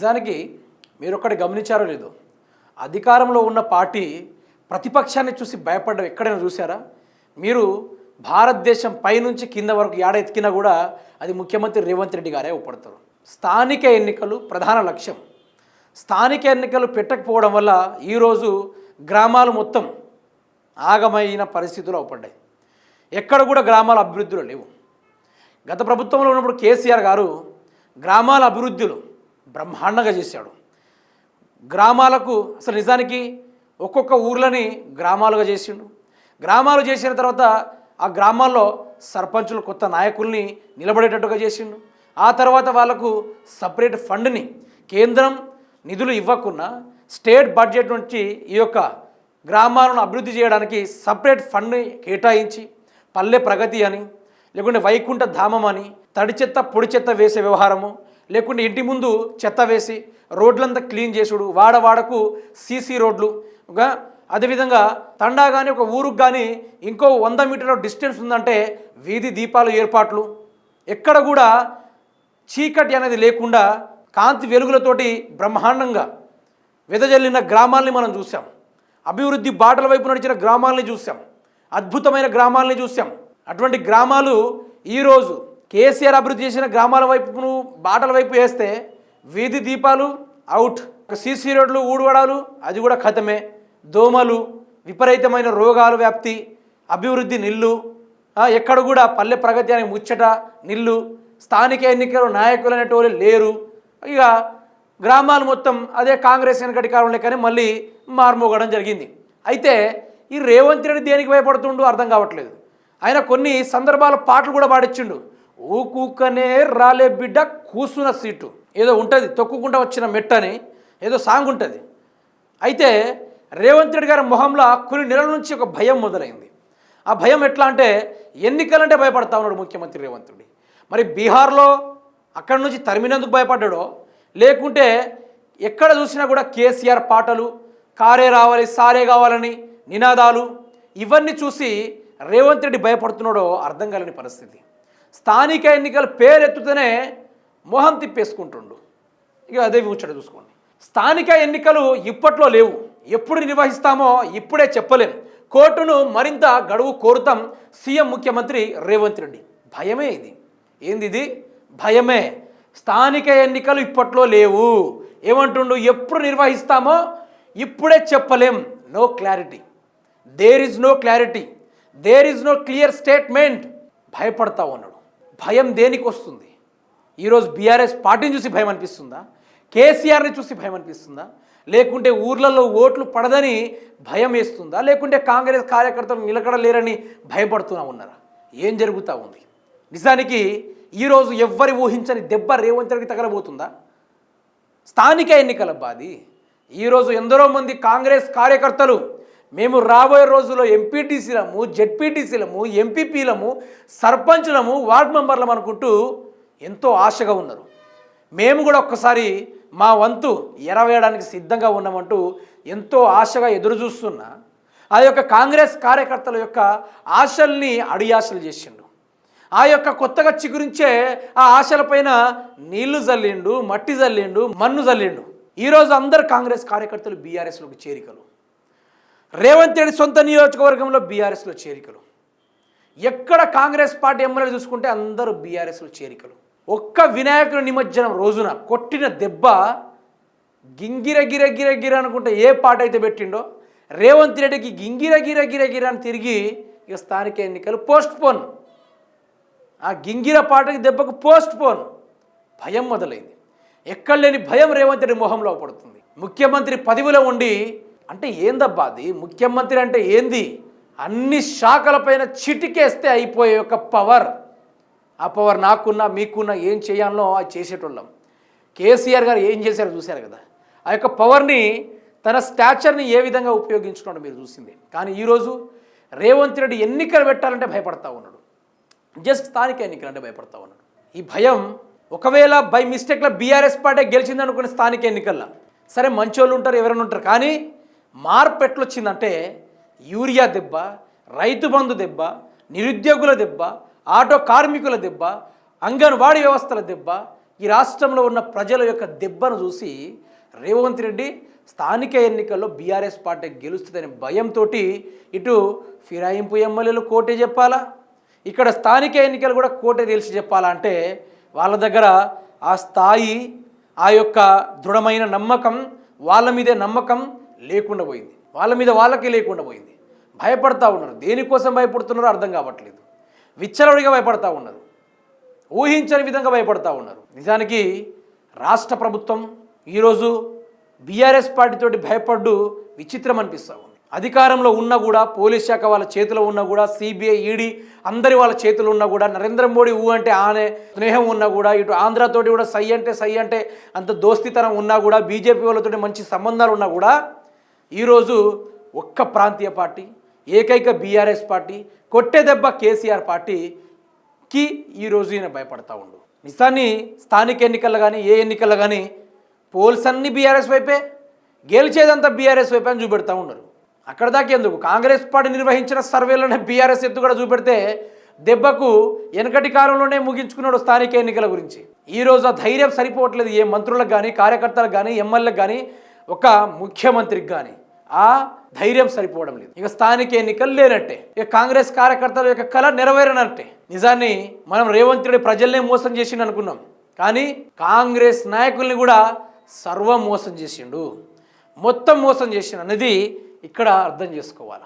నిజానికి మీరు ఒక్కటి గమనించారో లేదో అధికారంలో ఉన్న పార్టీ ప్రతిపక్షాన్ని చూసి భయపడ్డం ఎక్కడైనా చూసారా మీరు భారతదేశం పైనుంచి కింద వరకు ఏడ ఎత్తికినా కూడా అది ముఖ్యమంత్రి రేవంత్ రెడ్డి గారే ఒప్పడతారు స్థానిక ఎన్నికలు ప్రధాన లక్ష్యం. స్థానిక ఎన్నికలు పెట్టకపోవడం వల్ల ఈరోజు గ్రామాలు మొత్తం ఆగమైన పరిస్థితులు అవపడ్డాయి. ఎక్కడ కూడా గ్రామాల అభివృద్ధిలో లేవు. గత ప్రభుత్వంలో ఉన్నప్పుడు కేసీఆర్ గారు గ్రామాల అభివృద్ధులు బ్రహ్మాండంగా చేశాడు. గ్రామాలకు అసలు నిజానికి ఒక్కొక్క ఊర్లని గ్రామాలుగా చేసిండు. గ్రామాలు చేసిన తర్వాత ఆ గ్రామాల్లో సర్పంచులు కొత్త నాయకుల్ని నిలబడేటట్టుగా చేసిండు. ఆ తర్వాత వాళ్ళకు సపరేట్ ఫండ్ని కేంద్రం నిధులు ఇవ్వకుండా స్టేట్ బడ్జెట్ నుంచి ఈ యొక్క గ్రామాలను అభివృద్ధి చేయడానికి సపరేట్ ఫండ్ని కేటాయించి పల్లె ప్రగతి అని లేకుంటే వైకుంఠ ధామం అని తడి చెత్త పొడి చెత్త వేసే వ్యవహారము లేకుంటే ఇంటి ముందు చెత్త వేసి రోడ్లంతా క్లీన్ చేసుడు. వాడవాడకు సీసీ రోడ్లు. ఇంకా అదేవిధంగా తండా కానీ ఒక ఊరుకు కానీ ఇంకో వంద మీటర్ల డిస్టెన్స్ ఉందంటే వీధి దీపాలు ఏర్పాట్లు. ఎక్కడ కూడా చీకటి అనేది లేకుండా కాంతి వెలుగులతోటి బ్రహ్మాండంగా వెదజల్లిన గ్రామాల్ని మనం చూసాం అభివృద్ధి బాటల వైపు నడిచిన గ్రామాలని చూసాం అద్భుతమైన గ్రామాలని చూసాం అటువంటి గ్రామాలు ఈరోజు కేసీఆర్ అభివృద్ధి చేసిన గ్రామాల వైపును బాటల వైపు వేస్తే వీధి దీపాలు అవుట్ సీసీ రోడ్లు ఊడవడాలు అది కూడా ఖతమే. దోమలు విపరీతమైన రోగాలు వ్యాప్తి అభివృద్ధి నిల్లు ఎక్కడ కూడా పల్లె ప్రగతి అనే ముచ్చట నిల్లు స్థానిక ఎన్నికలు నాయకులు అనేటోళ్ళు లేరు. ఇక గ్రామాలు మొత్తం అదే కాంగ్రెస్ వెనకటి కాలంలో కానీ మళ్ళీ మార్మోగడం జరిగింది. అయితే ఈ రేవంత్ రెడ్డి దేనికి భయపడుతుండో అర్థం కావట్లేదు. ఆయన కొన్ని సందర్భాల పాటలు కూడా పాడించిండు ఊకూకనే రాలే బిడ్డ కూసున్న సీటు. ఏదో ఉంటుంది తొక్కుకుంటా వచ్చిన మెట్టని ఏదో సాంగ్ ఉంటుంది. అయితే రేవంత్ రెడ్డి గారి మొహంలో కొన్ని నెలల నుంచి ఒక భయం మొదలైంది. ఆ భయం ఎట్లా అంటే ఎన్నికలంటే భయపడతా ఉన్నాడు ముఖ్యమంత్రి రేవంత్ రెడ్డి. మరి బీహార్లో అక్కడి నుంచి తరిమినందుకు భయపడ్డాడో లేకుంటే ఎక్కడ చూసినా కూడా కేసీఆర్ పాటలు కారే రావాలి సారే కావాలని నినాదాలు ఇవన్నీ చూసి రేవంత్ రెడ్డి భయపడుతున్నాడో అర్థం కాలేని పరిస్థితి. స్థానిక ఎన్నికల పేరెత్తుతూనే మొహం తిప్పేసుకుంటుండు. ఇక అదే ముచ్చట చూసుకోండి. స్థానిక ఎన్నికలు ఇప్పట్లో లేవు. ఎప్పుడు నిర్వహిస్తామో ఇప్పుడే చెప్పలేం. కోర్టును మరింత గడువు కోరుతాం సీఎం ముఖ్యమంత్రి రేవంత్ రెడ్డి. భయమే ఇది. ఏంది ఇది? భయమే. స్థానిక ఎన్నికలు ఇప్పట్లో లేవు. ఏమంటుండు? ఎప్పుడు నిర్వహిస్తామో ఇప్పుడే చెప్పలేం. No clarity. There is no clarity. There is no clear statement. భయపడతా ఉన్నాడు భయం దేనికి వస్తుంది? ఈరోజు బీఆర్ఎస్ పార్టీని చూసి భయం అనిపిస్తుందా? కేసీఆర్ని చూసి భయం అనిపిస్తుందా? లేకుంటే ఊర్లలో ఓట్లు పడదని భయం వేస్తుందా? లేకుంటే కాంగ్రెస్ కార్యకర్తలు నిలకడలేరని భయపడుతూనే ఉన్నారా? ఏం జరుగుతూ ఉంది? నిజానికి ఈరోజు ఎవ్వరి ఊహించని దెబ్బ రేవంత్ రెడ్డికి తగలబోతుందా? స్థానిక ఎన్నికల బాది. ఈరోజు ఎందరో మంది కాంగ్రెస్ కార్యకర్తలు మేము రాబోయే రోజుల్లో ఎంపీటీసీలము జెడ్పీటీసీలము ఎంపీపీలము సర్పంచులము వార్డ్ మెంబర్లం అనుకుంటూ ఎంతో ఆశగా ఉన్నారు. మేము కూడా ఒక్కసారి మా వంతు ఎరవేయడానికి సిద్ధంగా ఉన్నామంటూ ఎంతో ఆశగా ఎదురు చూస్తున్న. ఆ యొక్క కాంగ్రెస్ కార్యకర్తల యొక్క ఆశల్ని అడియాశలు చేసిండు. ఆ యొక్క కొత్తగా చిగురించే ఆ ఆశలపైన నీళ్ళు జల్లిండు మట్టి జల్లిండు మన్ను జల్లిండు. ఈరోజు అందరు కాంగ్రెస్ కార్యకర్తలు బీఆర్ఎస్లోకి చేరికలు. రేవంత్ రెడ్డి సొంత నియోజకవర్గంలో బీఆర్ఎస్లో చేరికలు. ఎక్కడ కాంగ్రెస్ పార్టీ ఎమ్మెల్యేలు చూసుకుంటే అందరూ బీఆర్ఎస్లో చేరికలు. ఒక్క వినాయకుడి నిమజ్జనం రోజున కొట్టిన దెబ్బ గింగిర గిర గిర గిర అనుకుంటే ఏ పాట అయితే పెట్టిండో రేవంత్ రెడ్డికి గింగిర గిర గిర గిర అని తిరిగి ఇక స్థానిక ఎన్నికలు పోస్ట్ పోన్ ఆ గింగిర పాటకి దెబ్బకు పోస్ట్ పోన్ భయం మొదలైంది. ఎక్కడ లేని భయం రేవంత్ రెడ్డి మొహంలో పడుతుంది. ముఖ్యమంత్రి పదవిలో ఉండి అంటే ఏందబ్బా అది? ముఖ్యమంత్రి అంటే ఏంది? అన్ని శాఖలపైన చిటికేస్తే అయిపోయే ఒక పవర్. ఆ పవర్ నాకున్నా మీకున్నా ఏం చేయాలనో అది చేసేటోళ్ళం. కేసీఆర్ గారు ఏం చేశారో చూశారు కదా? ఆ యొక్క పవర్ని తన స్టాచర్ని ఏ విధంగా ఉపయోగించుకోవడం మీరు చూసింది. కానీ ఈరోజు రేవంత్ రెడ్డి ఎన్నికలు పెట్టాలంటే భయపడతా ఉన్నాడు. జస్ట్ స్థానిక ఎన్నికలంటే భయపడతా ఉన్నాడు. ఈ భయం ఒకవేళ బై మిస్టేక్లో బీఆర్ఎస్ పార్టీ గెలిచిందనుకునే స్థానిక ఎన్నికల్లో. సరే మంచోళ్ళు ఉంటారు ఎవరైనా ఉంటారు. కానీ మార్పు ఎట్లొచ్చిందంటే యూరియా దెబ్బ రైతు బంధు దెబ్బ నిరుద్యోగుల దెబ్బ ఆటో కార్మికుల దెబ్బ అంగన్వాడీ వ్యవస్థల దెబ్బ ఈ రాష్ట్రంలో ఉన్న ప్రజల యొక్క దెబ్బను చూసి రేవంత్ రెడ్డి స్థానిక ఎన్నికల్లో బీఆర్ఎస్ పార్టీ గెలుస్తుందనే భయంతో ఇటు ఫిరాయింపు ఎమ్మెల్యేలు కోటే చెప్పాలా? ఇక్కడ స్థానిక ఎన్నికలు కూడా కోటే తెలిసి చెప్పాలా అంటే వాళ్ళ దగ్గర ఆ స్థాయి ఆ యొక్క దృఢమైన నమ్మకం వాళ్ళ మీదే నమ్మకం లేకుండా పోయింది. వాళ్ళ మీద వాళ్ళకే లేకుండా పోయింది. భయపడతా ఉన్నారు. దేనికోసం భయపడుతున్నారో అర్థం కావట్లేదు. విచ్చలవిడిగా భయపడతా ఉన్నారు. ఊహించని విధంగా భయపడతా ఉన్నారు. నిజానికి రాష్ట్ర ప్రభుత్వం ఈరోజు బీఆర్ఎస్ పార్టీతోటి భయపడ్డు విచిత్రం అనిపిస్తూ ఉంది. అధికారంలో ఉన్నా కూడా పోలీస్ శాఖ వాళ్ళ చేతిలో ఉన్నా కూడా సిబిఐ ఈడీ అందరి వాళ్ళ చేతిలో ఉన్నా కూడా నరేంద్ర మోడీ ఊ అంటే ఆనే స్నేహం ఉన్నా కూడా ఇటు ఆంధ్రతోటి కూడా సై అంటే సై అంటే అంత దోస్తితనం ఉన్నా కూడా బీజేపీ వాళ్ళతోటి మంచి సంబంధాలు ఉన్నా కూడా ఈరోజు ఒక్క ప్రాంతీయ పార్టీ ఏకైక బీఆర్ఎస్ పార్టీ కొట్టే దెబ్బ కేసీఆర్ పార్టీకి ఈరోజు ఈయన భయపడతా ఉండు. నిజాన్ని స్థానిక ఎన్నికల్లో కానీ ఏ ఎన్నికల్లో కానీ పోల్స్ అన్ని బీఆర్ఎస్ వైపే గెలిచేదంతా బీఆర్ఎస్ వైపే అని చూపెడతా ఉన్నారు. అక్కడ దాకా ఎందుకు? కాంగ్రెస్ పార్టీ నిర్వహించిన సర్వేలోనే బీఆర్ఎస్ ఎత్తు కూడా చూపెడితే దెబ్బకు వెనకటి కాలంలోనే ముగించుకున్నాడు స్థానిక ఎన్నికల గురించి. ఈ రోజు ఆ ధైర్యం సరిపోవట్లేదు ఏ మంత్రులకు కానీ కార్యకర్తలకు కానీ ఎమ్మెల్యేలకు కానీ ఒక ముఖ్యమంత్రికి కానీ ఆ ధైర్యం సరిపోవడం లేదు. ఇక స్థానిక ఎన్నికలు లేనట్టే. ఇక కాంగ్రెస్ కార్యకర్తల యొక్క కళ నెరవేరనట్టే. నిజాన్ని మనం రేవంత్ రెడ్డి ప్రజల్నే మోసం చేసిండు అనుకున్నాం. కానీ కాంగ్రెస్ నాయకుల్ని కూడా సర్వం మోసం చేసిండు. మొత్తం మోసం చేసిండు అనేది ఇక్కడ అర్థం చేసుకోవాలి?